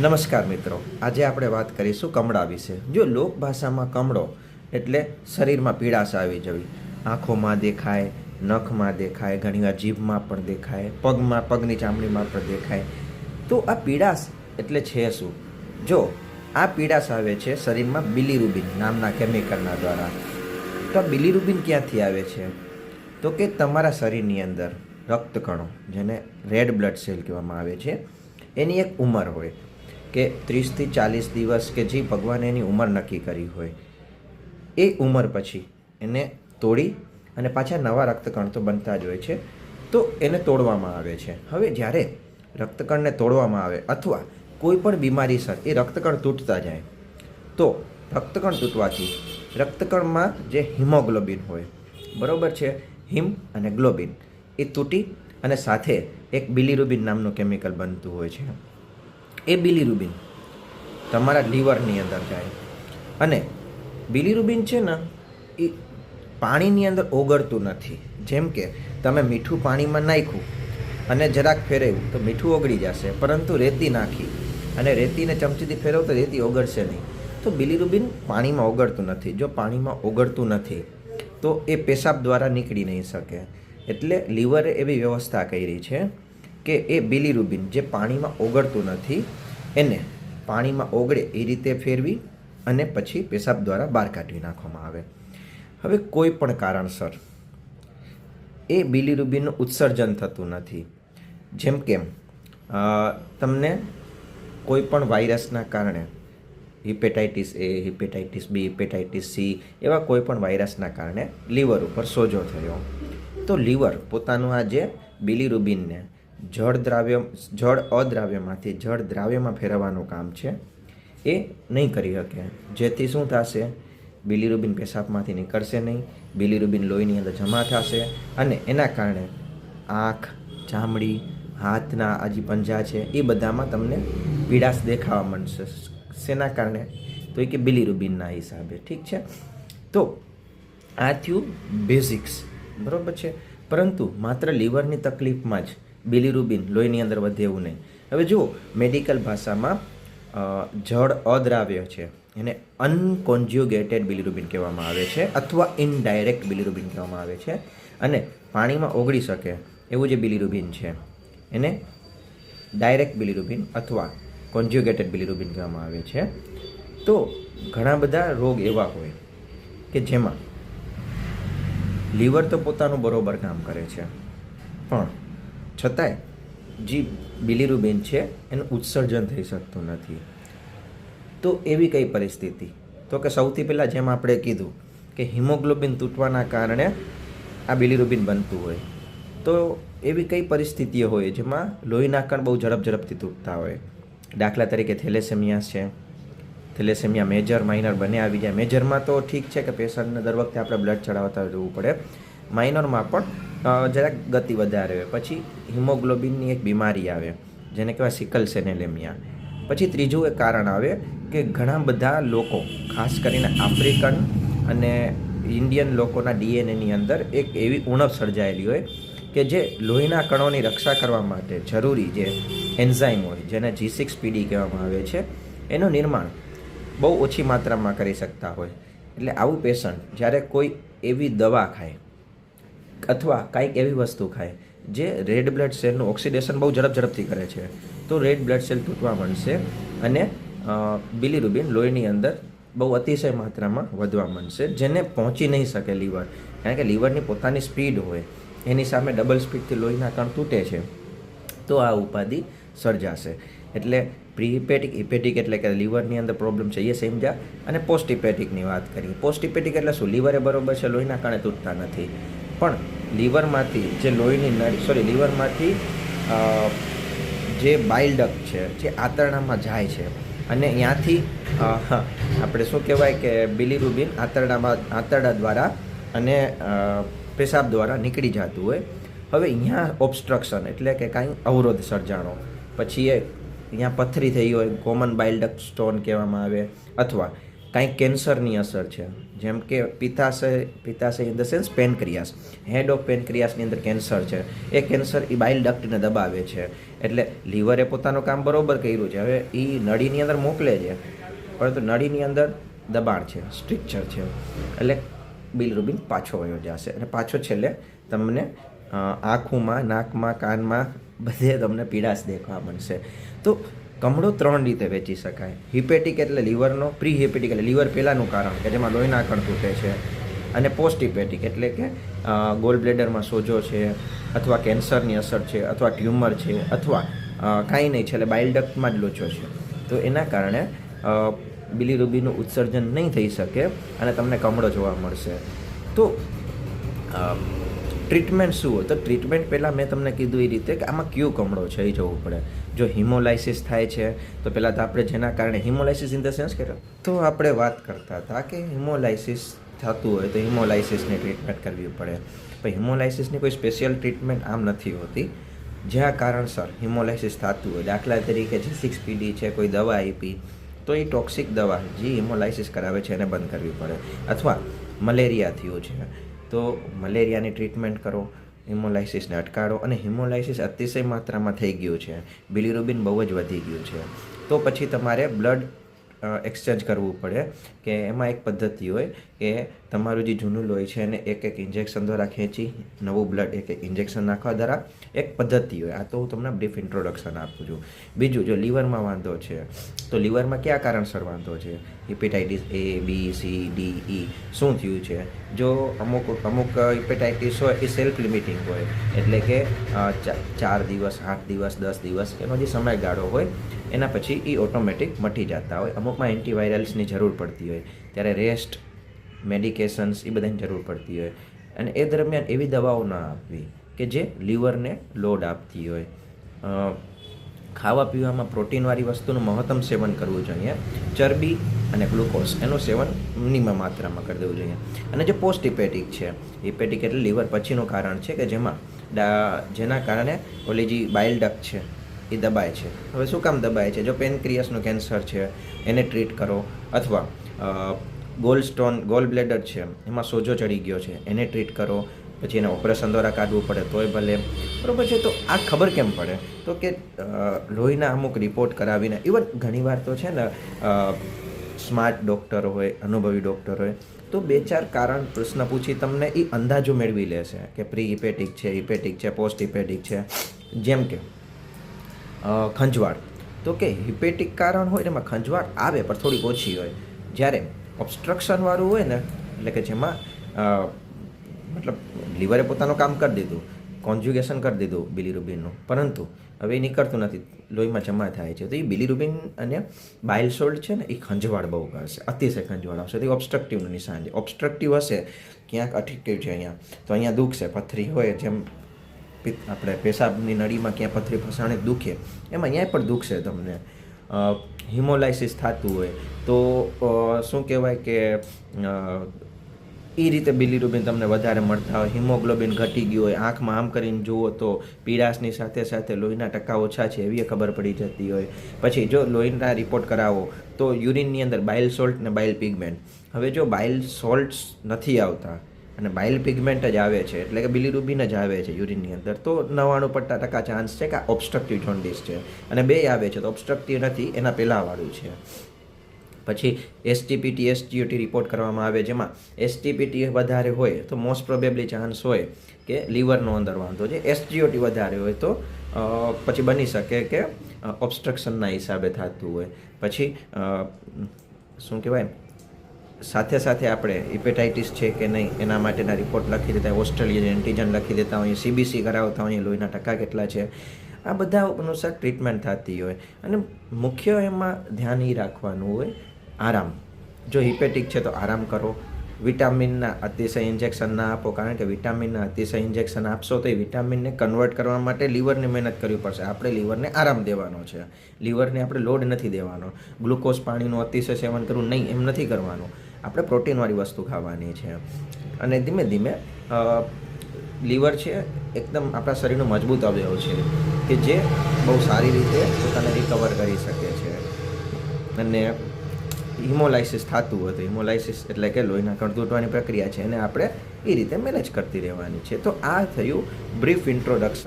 નમસ્કાર મિત્રો. આજે આપણે વાત કરીશું કમળા વિશે. જો લોક ભાષામાં કમળો એટલે શરીરમાં પીડાશ આવી જવી. આંખોમાં દેખાય, નખમાં દેખાય, ઘણીવાર જીભમાં પણ દેખાય, પગમાં, પગની ચામડીમાં પણ દેખાય. તો આ પીડાશ એટલે છે શું? જો આ પીડાશ આવે છે શરીરમાં બિલીરુબિન નામના કેમિકલના દ્વારા. તો આ બિલીરુબિન ક્યાંથી આવે છે? તો કે તમારા શરીરની અંદર રક્તકણો, જેને રેડ બ્લડ સેલ કહેવામાં આવે છે, એની એક ઉંમર હોય. કે ત્રીસથી ચાલીસ દિવસ કે જે ભગવાને એની ઉંમર નક્કી કરી હોય. એ ઉંમર પછી એને તોડી અને પાછા નવા રક્તકણ તો બનતા જ હોય છે. તો એને તોડવામાં આવે છે. હવે જ્યારે રક્તકણને તોડવામાં આવે અથવા કોઈ પણ બીમારીસર એ રક્તકણ તૂટતા જાય, તો રક્તકણ તૂટવાથી રક્તકણમાં જે હિમોગ્લોબિન હોય, બરાબર છે, હિમ અને ગ્લોબિન, એ તૂટી અને સાથે એક બિલીરુબિન નામનું કેમિકલ બનતું હોય છે. એ બિલીરુબિન. તમારા લીવરની અંદર જાય. અને બિલીરુબિન છે ને, એ પાણીની અંદર ઓગળતું નથી. જેમ કે તમે મીઠું પાણીમાં નાખ્યું અને જરાક ફેરવ્યું તો મીઠું ઓગળી જશે, પરંતુ રેતી નાખી અને રેતીને ચમચીથી ફેરવો તો રેતી ઓગળશે નહીં. તો બિલીરુબિન પાણીમાં ઓગળતું નથી. જો પાણીમાં ઓગળતું નથી, તો એ પેશાબ દ્વારા નીકળી નહીં શકે. એટલે લીવરે એવી વ્યવસ્થા કરી છે કે એ બિલીરુબિન જે પાણીમાં ઓગળતું નથી એને પાણીમાં ઓગળે એ રીતે ફેરવી અને પછી પેશાબ દ્વારા બહાર કાઢી નાખવામાં આવે. હવે કોઈ પણ કારણસર એ બિલીરુબિનનું ઉત્સર્જન થતું નથી. જેમ કે તમને કોઈ પણ વાયરસના કારણે hepatitis A, hepatitis B, hepatitis C એવા કોઈ પણ વાયરસના કારણે લીવર ઉપર સોજો થયો. તો લીવર પોતાનું આ જે બિલીરુબિનને જળ દ્રાવ્ય, જળ અદ્રાવ્યમાંથી જળ દ્રાવ્યમાં ફેરવવાનું કામ છે, એ નહીં કરી શકે. જેથી શું થશે? બિલીરુબિન પેશાબમાંથી નીકળશે નહીં, બિલીરુબિન લોહીની અંદર જમા થશે અને એના કારણે આંખ, ચામડી, હાથના આ જે પંજા છે, એ બધામાં તમને પીડાશ દેખાવા માંડશે. શેના કારણે? તો એ કે બિલીરુબિનના હિસાબે. ઠીક છે? તો આ થયું બેઝિક્સ બરાબર છે? પરંતુ માત્ર લીવરની તકલીફમાં જ બિલીરુબિન, લોહીની અંદર વધે એવું નહીં. હવે જુઓ, મેડિકલ ભાષામાં જળ અદ્રાવ્ય છે. એને અનકોન્જ્યુગેટેડ બિલીરુબિન કહેવામાં આવે છે અથવા ઇનડાયરેક્ટ બિલીરુબિન કહેવામાં આવે છે. અને પાણીમાં ઓગળી શકે એવું જે બિલીરુબિન છે, એને ડાયરેક્ટ બિલીરુબિન અથવા કોન્જ્યુગેટેડ બિલીરુબિન કહેવામાં આવે છે. તો ઘણા બધા રોગ એવા હોય કે જેમાં લીવર તો પોતાનું બરોબર કામ કરે છે, પણ છતાંય જે બિલીરુબિન છે, એનું ઉત્સર્જન થઈ શકતું નથી. તો એવી કઈ પરિસ્થિતિ? તો કે સૌથી પહેલાં જેમ આપણે કીધું કે હિમોગ્લોબિન તૂટવાના કારણે આ બિલીરુબિન બનતું હોય. તો એવી કઈ પરિસ્થિતિઓ હોય જેમાં લોહીના કણ બહુ ઝડપ ઝડપથી તૂટતા હોય? દાખલા તરીકે થેલેસેમિયા છે. થેલેસેમિયા મેજર, માઇનર બંને આવી જાય. મેજરમાં તો ઠીક છે કે પેશન્ટને દર વખતે આપણે બ્લડ ચડાવતા રહેવું પડે. માઇનરમાં પણ જરાક ગતિ વધારે હોય. પછી હિમોગ્લોબિનની એક બીમારી આવે, જેને કહેવાય સિકલ સેનેલેમિયા. પછી ત્રીજું એક કારણ આવે કે ઘણા બધા લોકો, ખાસ કરીને આફ્રિકન અને ઇન્ડિયન લોકોના ડીએનએની અંદર એક એવી ઉણપ સર્જાયેલી હોય કે જે લોહીના કણોની રક્ષા કરવા માટે જરૂરી જે એન્ઝાઇમ હોય, જેને જી સિક્સ પીડી કહેવામાં આવે છે, એનું નિર્માણ બહુ ઓછી માત્રામાં કરી શકતા હોય. એટલે આવું પેશન્ટ જ્યારે કોઈ એવી દવા ખાય અથવા કાંઈક એવી વસ્તુ ખાય, જે રેડ બ્લડ સેલનું ઓક્સિડેશન બહુ ઝડપ ઝડપથી કરે છે. તો રેડ બ્લડ સેલ તૂટવા માંડશે અને બિલીરુબિન લોહીની અંદર બહુ અતિશય માત્રામાં વધવા માંડશે, જેને પહોંચી નહીં શકે લીવર કારણ કે લીવરની પોતાની સ્પીડ હોય, એની સામે ડબલ સ્પીડથી લોહીના કણ તૂટે છે, તો આ ઉપાધિ સર્જાશે. એટલે પ્રી હિપેટિક હિપેટિક એટલે કે લીવરની અંદર પ્રોબ્લેમ છે, એ સમજ્યા અને પોસ્ટ ઇપેટિકની વાત કરીએ. પોસ્ટ ઇપેટિક એટલે શું? લીવરે બરોબર છે, લોહીના કારણે તૂટતા નથી. પણ લીવરમાંથી જે લોહીની નળી સોરી લીવરમાંથી જે જે બાઇલડક છે, જે આંતરડામાં જાય છે. અને ત્યાંથી આપણે શું કહેવાય કે બિલીરુબિન આંતરડામાં, આંતરડા દ્વારા અને પેશાબ દ્વારા નીકળી જતું હોય. હવે અહીંયા ઓબ્સ્ટ્રક્શન એટલે કે કાંઈ અવરોધ સર્જાણો. પછી એ અહીંયા પથરી થઈ હોય કોમન બાઇલડક સ્ટોન કહેવામાં આવે, અથવા કાંઈક કેન્સરની અસર છે. જેમ કે પિત્તાશય પિત્તાશય in the sense pancreas. Head of પેનક્રિયાસની અંદર કેન્સર છે. એ કેન્સર એ બાઇલ ડક્ટને દબાવે છે. એટલે લીવરે પોતાનું કામ બરોબર કર્યું છે. હવે એ નળીની અંદર મોકલે છે. પરંતુ નળીની અંદર દબાણ છે, સ્ટ્રિક્ચર છે. એટલે બિલરુબિન પાછો વયો જશે. અને પાછો છેલ્લે તમને આંખોમાં, નાકમાં, કાનમાં બધે તમને પીડાશ દેખવા મળશે. તો કમળો ત્રણ રીતે વેચી શકાય. હિપેટિક એટલે લીવરનો પ્રી હિપેટિક એટલે લીવર પહેલાંનું કારણ કે જેમાં લોહીના કણ તૂટે છે અને પોસ્ટ હિપેટિક એટલે કે ગોલ બ્લેડરમાં સોજો છે અથવા કેન્સરની અસર છે અથવા ટ્યુમર છે અથવા કાંઈ નહીં છે એટલે બાઇલ ડક્ટમાં જ લોચો છે. તો એના કારણે બિલીરુબીનું ઉત્સર્જન નહીં થઈ શકે અને તમને કમળો જોવા મળશે. તો ટ્રીટમેન્ટ શું હોય? તો ટ્રીટમેન્ટ પહેલાં મેં તમને કીધું એ રીતે કે આમાં કયો કમળો છે એ જોવું પડે. જો હિમોલાઇસિસ થાય છે, તો પહેલાં તો આપણે જેના કારણે હિમોલાઇસિસ ઇન ધ સેન્સ કે તો આપણે વાત કરતા હતા કે હિમોલાઇસિસ થતું હોય તો હિમોલાઇસિસની ટ્રીટમેન્ટ કરવી પડે. પણ હિમોલાઇસિસની કોઈ સ્પેશિયલ ટ્રીટમેન્ટ આમ નથી હોતી. જ્યાં કારણસર હિમોલાઇસિસ થતું હોય, દાખલા તરીકે જે સિક્સ પીડી છે, કોઈ દવા આપી, તો એ ટોક્સિક દવા જે હિમોલાઇસિસ કરાવે છે એને બંધ કરવી પડે. અથવા મલેરિયા થયું છે. તો મલેરિયાની ટ્રીટમેન્ટ કરો, હિમોલાઇસિસને અટકાડો અને હિમોલાઇસિસ અતિશય માત્રામાં થઈ ગયું છે. બિલીરુબિન બહુ જ વધી ગયું છે. તો પછી તમારે બ્લડ એક્સચેન્જ કરવું પડે કે એમાં એક પદ્ધતિ હોય કે તમારું જે જૂનું લોહી છે એને એક એક ઇન્જેક્શન દ્વારા ખેંચી, નવું બ્લડ એક એક ઇન્જેક્શન નાખવા દ્વારા એક પદ્ધતિ હોય. આ તો હું તમને બ્રીફ ઇન્ટ્રોડક્શન આપું છું. બીજું, જો લીવરમાં વાંધો છે, તો લીવરમાં કયા કારણસર વાંધો છે? Hepatitis A B C D E શું થયું છે? જો અમુક અમુક હિપેટાઇટિસ હોય એ સેલ્ફ લિમિટિંગ હોય, એટલે કે ચાર દિવસ, આઠ દિવસ, દસ દિવસ એનો જે સમયગાળો હોય એના પછી એ ઓટોમેટિક મટી જતા હોય. અમુકમાં એન્ટીવાયરલ્સની જરૂર પડતી હોય. ત્યારે રેસ્ટ મેડિકેશન્સ એ બધાની જરૂર પડતી હોય. અને એ દરમિયાન એવી દવાઓ ના આપવી કે જે લીવરને લોડ આપતી હોય. ખાવા પીવામાં પ્રોટીનવાળી વસ્તુનું મહત્તમ સેવન કરવું જોઈએ. ચરબી અને ગ્લુકોઝ એનું સેવન મિનિમમ માત્રામાં કરી દેવું જોઈએ. અને જે પોસ્ટ હિપેટિક છે, હિપેટિક એટલે લીવર પછીનું કારણ છે કે જેમાં જેના કારણે ઓલી જે બાઇલ ડક છે એ દબાય છે. હવે શું કામ દબાય છે? જો પેનક્રિયસનું કેન્સર છે, એને ટ્રીટ કરો અથવા ગોલ સ્ટોન ગોલ બ્લેડર છે, એમાં સોજો ચડી ગયો છે, એને ટ્રીટ કરો, પછી એને ઓપરેશન દ્વારા કાઢવું પડે તોય ભલે. બરાબર છે? તો આ ખબર કેમ પડે? તો કે લોહીના અમુક રિપોર્ટ કરાવીને ઇવન ઘણીવાર તો છે ને સ્માર્ટ ડૉક્ટર હોય, અનુભવી ડૉક્ટર હોય, તો બે ચાર કારણ પ્રશ્ન પૂછી તમને એ અંદાજો મેળવી લેશે કે પ્રી ઇપેટિક છે ઇપેટિક છે પોસ્ટ ઇપેટિક છે. જેમ કે ખંજવાળ. તો કે હિપેટિક કારણ હોય એમાં ખંજવાળ આવે, પણ થોડીક ઓછી હોય. જ્યારે ઓબ્સ્ટ્રક્શનવાળું હોય ને, એટલે કે જેમાં મતલબ લીવરે પોતાનું કામ કરી દીધું કોન્જ્યુગેશન કરી દીધું બિલીરુબિનનું પરંતુ હવે એ નીકળતું નથી, લોહીમાં જમા થાય છે. તો એ બિલીરુબિન અને બાઇલ સોલ્ટ છે ને, એ ખંજવાળ બહુ કરશે. અતિશય ખંજવાળ આવશે. તો એ ઓબસ્ટ્રક્ટિવનું નિશાન છે. ઓબ્સ્ટ્રક્ટિવ હશે ક્યાંક અટક્યું છે અહીંયા. તો અહીંયા દુખશે, પથરી હોય, જેમ આપણે પેશાબની નળીમાં ક્યાં પથરી ફસાણે દુખે, એમાં અહીંયા પણ દુખશે તમને. હિમોલાઇસિસ થતું હોય, તો શું કહેવાય કે એ રીતે બિલીરુબિન તમને વધારે મળતા હોય. હિમોગ્લોબિન ઘટી ગયું હોય, આંખમાં આમ કરીને જુઓ તો પીડાશની સાથે સાથે લોહીના ટકા ઓછા છે, એવી ખબર પડી જતી હોય. પછી જો લોહીના રિપોર્ટ કરાવો, તો યુરિનની અંદર બાઇલ સોલ્ટ ને બાઇલ પિગમેન્ટ. હવે જો બાઇલ સોલ્ટ્સ નથી આવતા અને બાઇલ પિગમેન્ટ જ આવે છે, એટલે કે બિલીરુબિન જ આવે છે યુરિનની અંદર. તો નવ્વાણું પટ્ટા ટકા ચાન્સ છે કે આ ઓબસ્ટ્રક્ટિવ જોન્ડિસ છે. અને બે આવે છે તો ઓબ્સ્ટ્રક્ટિવ નથી, એના પહેલાંવાળું છે. પછી એસટીપીટી એસટીઓટી રિપોર્ટ કરવામાં આવે જેમાં એસટીપીટી વધારે હોય તો મોસ્ટ પ્રોબેબલી ચાન્સ હોય કે લીવરનો અંદર વાંધો છે. એસજીઓટી વધારે હોય તો પછી બની શકે કે ઓબ્સ્ટ્રક્શનના હિસાબે થતું હોય. પછી શું કહેવાય? સાથે સાથે આપણે હિપેટાઇટિસ છે કે નહીં, એના માટેના રિપોર્ટ લખી દેતા હોય, ઓસ્ટ્રેલિયન એન્ટીજન લખી દેતા હોઈએ સીબીસી કરાવતા હોઈએ લોહીના ટકા કેટલા છે, આ બધા અનુસાર ટ્રીટમેન્ટ થતી હોય. અને મુખ્ય એમાં ધ્યાન એ રાખવાનું હોય, આરામ. જો હિપેટિક છે તો આરામ કરો. વિટામિનના અતિશય ઇન્જેક્શન ના આપો, કારણ કે વિટામિનના અતિશય ઇન્જેક્શન આપશો તો એ વિટામિનને કન્વર્ટ કરવા માટે લીવરને મહેનત કરવી પડશે. આપણે લીવરને આરામ દેવાનો છે. લીવરને આપણે લોડ નથી દેવાનો. ગ્લુકોઝ પાણીનું અતિશય સેવન કરવું નહીં, એમ નથી કરવાનું. આપણે પ્રોટીનવાળી વસ્તુ ખાવાની છે. અને ધીમે ધીમે લીવર છે, એકદમ આપણા શરીરનો મજબૂત અવયવ છે, કે જે બહુ સારી રીતે પોતાને રિકવર કરી શકે છે. અને હિમોલાઇસિસ થતું હોય તો હિમોલાઇસિસ એટલે કે લોહીના કણ તૂટવાની પ્રક્રિયા છે, એને આપણે એ રીતે મેનેજ કરતી રહેવાની છે. તો આ થયું બ્રીફ ઇન્ટ્રોડક્શન.